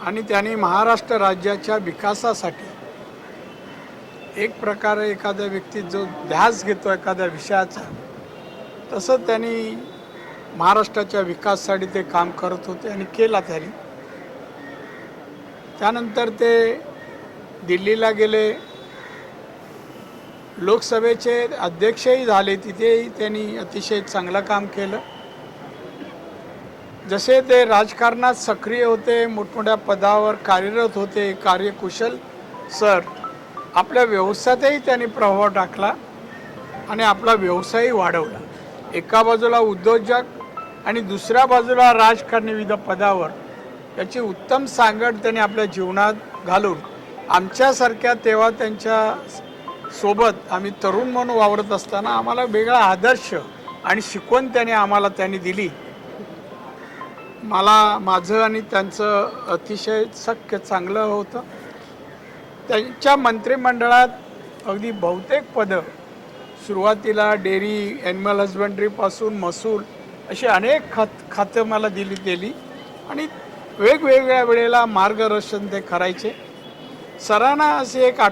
आणि त्यांनी महाराष्ट्र राज्याच्या विकासासाठी एक प्रकारे एखाद्या व्यक्ती जो ध्यास घेतो एखाद्या विषयाचा तसं त्यांनी महाराष्ट्राच्या विकासासाठी ते काम करत होते आणि केला त्यांनी. त्यानंतर ते दिल्लीला गेले. लोकसभेचे अध्यक्षही झाले तिथेही त्यांनी अतिशय चांगलं काम केलं. जसे ते राजकारणात सक्रिय होते मोठमोठ्या पदावर कार्यरत होते कार्यकुशल. सर आपल्या व्यवसायातही त्यांनी प्रभाव टाकला आणि आपला व्यवसायही वाढवला. एका बाजूला उद्योजक आणि दुसऱ्या बाजूला राजकारणी विविध पदावर. याची उत्तम सांगड त्यांनी आपल्या जीवनात घालून आमच्यासारख्या तेव्हा त्यांच्यासोबत आम्ही तरुण म्हणून वावरत असताना आम्हाला वेगळा आदर्श आणि शिकवण त्याने आम्हाला त्यांनी दिली. मला माझं आणि त्यांचं अतिशय सख्य चांगलं होतं. त्यांच्या मंत्रिमंडळात अगदी बहुतेक पदं सुरुवातीला डेअरी ॲनिमल हजबंडरीपासून महसूल अशी अनेक खात खातं मला दिली गेली आणि वेगवेगळ्या वेळेला मार्गदर्शन ते करायचे. सरांना अशी एक आठ